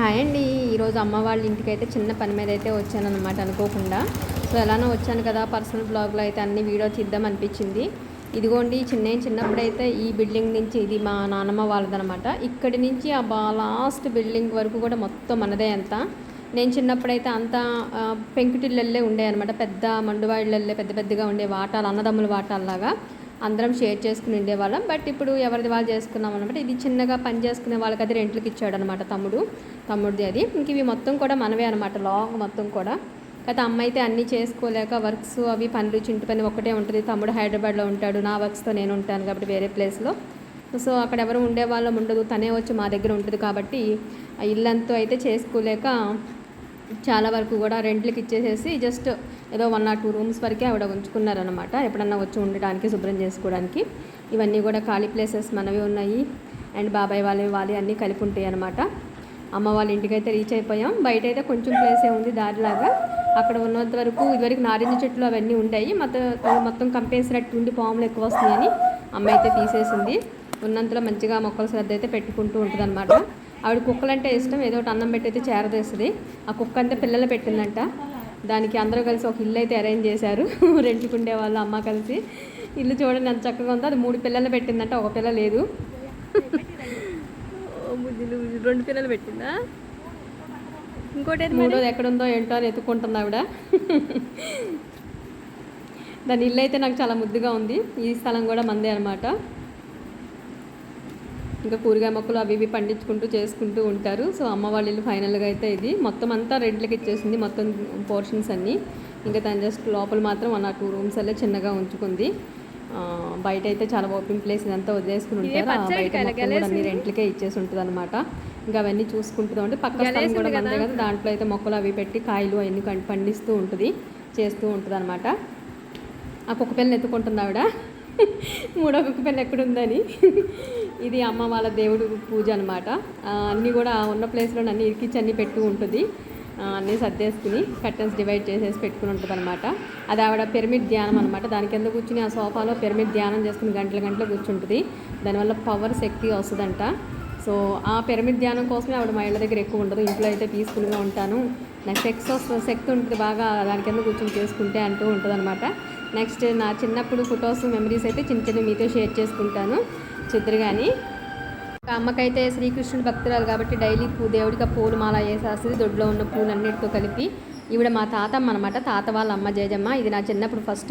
Hi అండి. ఈరోజు అమ్మ వాళ్ళ ఇంటికి అయితే చిన్న పని మీద అయితే వచ్చాను అనమాట అనుకోకుండా. సో ఎలానో వచ్చాను కదా పర్సనల్ బ్లాగ్లో అయితే అన్ని వీడియో తీద్దాం అనిపించింది. ఇదిగోండి చిన్న చిన్నప్పుడు అయితే ఈ బిల్డింగ్ నుంచి ఇది మా నాన్నమ్మ వాళ్ళదనమాట ఇక్కడి నుంచి ఆ బా లాస్ట్ బిల్డింగ్ వరకు కూడా మొత్తం మనదే అంతా. నేను చిన్నప్పుడైతే అంతా పెంకుటిళ్ళల్లే ఉండే అనమాట పెద్ద మండువాళ్ళల్లే పెద్ద పెద్దగా ఉండే వాటాలు అన్నదమ్ముల వాటాల్లాగా అందరం షేర్ చేసుకుని ఉండేవాళ్ళం. బట్ ఇప్పుడు ఎవరిది వాళ్ళు చేసుకున్నాం అనమాట ఇది చిన్నగా పని చేసుకునే వాళ్ళకి అది రెంట్లకి ఇచ్చాడు అనమాట తమ్ముడు. తమ్ముడిది అది. ఇంక ఇవి మొత్తం కూడా మనవే అనమాట లాంగ్ మొత్తం కూడా. అయితే అమ్మ అయితే అన్నీ చేసుకోలేక వర్క్స్ అవి పనులు చింటి పని ఒకటే ఉంటుంది. తమ్ముడు హైదరాబాద్లో ఉంటాడు నా వర్క్స్తో నేను ఉంటాను కాబట్టి వేరే ప్లేస్లో. సో అక్కడ ఎవరు ఉండేవాళ్ళం ఉండదు తనే వచ్చి మా దగ్గర ఉంటుంది కాబట్టి ఇల్లంతా అయితే చేసుకోలేక చాలా వరకు కూడా రెంట్లకి ఇచ్చేసేసి జస్ట్ ఏదో వన్ ఆర్ టూ రూమ్స్ వరకే ఆవిడ ఉంచుకున్నారనమాట ఎప్పుడన్నా వచ్చి ఉండడానికి శుభ్రం చేసుకోవడానికి. ఇవన్నీ కూడా ఖాళీ ప్లేసెస్ మనవి ఉన్నాయి. అండ్ బాబాయ్ వాళ్ళవి వాళ్ళవి అన్నీ కలిపి ఉంటాయి అనమాట అమ్మ వాళ్ళ ఇంటికి అయితే రీచ్ అయిపోయాం. బయట అయితే కొంచెం ప్లేసే ఉంది దారిలాగా. అక్కడ ఉన్నంత వరకు ఇదివరకు నారింజ చెట్లు అవన్నీ ఉంటాయి మొత్తం మొత్తం కంపేసినట్టు ఉండి పాములు ఎక్కువ వస్తున్నాయని అమ్మ అయితే తీసేసింది. ఉన్నంతలో మంచిగా మొక్కల శ్రద్ధ అయితే పెట్టుకుంటూ ఉంటుంది అనమాట ఆవిడ కుక్కలంటే ఇష్టం. ఏదో ఒకటి అన్నం పెట్టి అయితే చేరదేస్తుంది. ఆ కుక్క అంతా పిల్లలు పెట్టిందంట. దానికి అందరూ కలిసి ఒక ఇల్లు అయితే అరేంజ్ చేశారు. రెంట్కుండే వాళ్ళు అమ్మ కలిసి. ఇల్లు చూడండి ఎంత చక్కగా ఉందో. అది మూడు పిల్లలు పెట్టిందంట. ఒక పిల్ల లేదు. ఓ రెండు పిల్లలు పెట్టిందా? ఇంకోటి మూడోది ఎక్కడుందో ఏంటో అని ఎత్తుకుంటుంది ఆవిడ. దాని ఇల్లు అయితే నాకు చాలా ముద్దుగా ఉంది. ఈ స్థలం కూడా మందే అనమాట ఇంకా కూరగాయ మొక్కలు అవి ఇవి పండించుకుంటూ చేసుకుంటూ ఉంటారు. సో అమ్మ వాళ్ళ ఇల్లు ఫైనల్గా అయితే ఇది. మొత్తం అంతా రెడ్లకి ఇచ్చేసింది. మొత్తం పోర్షన్స్ అన్నీ. ఇంకా తను జస్ట్ లోపల మాత్రం వన్ టూ రూమ్స్ అల్లే చిన్నగా ఉంచుకుంది. బయట అయితే చాలా ఓపెన్ ప్లేస్ ఇదంతా వదిలేసుకుని ఉంటారు. బయట అన్ని రెంట్లకే ఇచ్చేసి ఉంటుంది అనమాట ఇంకా అవన్నీ చూసుకుంటూ ఉంటే పక్క స్థలం కూడా మందే కదా. దాంట్లో అయితే మొక్కలు అవి పెట్టి కాయలు అవన్నీ పండిస్తూ ఉంటుంది చేస్తూ ఉంటుంది అనమాట ఆ కుక్క పిల్లని ఎత్తుకుంటుంది ఆవిడ. మూడో కుక్క పిల్ల ఎక్కడుందని. ఇది అమ్మ వాళ్ళ దేవుడు పూజ అనమాట అన్నీ కూడా ఉన్న ప్లేస్లో అన్ని ఇరికిచ్చి అన్నీ పెట్టు ఉంటుంది అన్నీ సర్దేసుకుని కర్టన్స్ డివైడ్ చేసేసి పెట్టుకుని ఉంటుంది అనమాట అది ఆవిడ పిరమిడ్ ధ్యానం అనమాట దాని కింద కూర్చుని ఆ సోఫాలో పిరమిడ్ ధ్యానం చేసుకుని గంటల గంటలు కూర్చుంటుంది. దానివల్ల పవర్ శక్తి వస్తుందంట. సో ఆ పిరమిడ్ ధ్యానం కోసమే ఆవిడ మా ఇళ్ళ దగ్గర ఎక్కువ ఉండదు. ఇంట్లో అయితే పీస్ఫుల్గా ఉంటాను. నాకు సెక్స్ వస్తుంది శక్తి ఉంటుంది బాగా దాని కింద కూర్చొని చేసుకుంటే అంటూ ఉంటుంది అనమాట నెక్స్ట్ నా చిన్నప్పుడు ఫొటోస్ మెమరీస్ అయితే చిన్న చిన్న మీతో షేర్ చేసుకుంటాను. చిత్ర కానీ అమ్మకైతే శ్రీకృష్ణుడు భక్తురాలు కాబట్టి డైలీ పూ దేవుడికి ఆ పూలు మాల వేసేస్తుంది. దొడ్లో ఉన్న పూలన్నిటితో కలిపి ఈవిడ మా తాతమ్మ అనమాట తాత వాళ్ళ అమ్మ జేజమ్మ ఇది నా చిన్నప్పుడు ఫస్ట్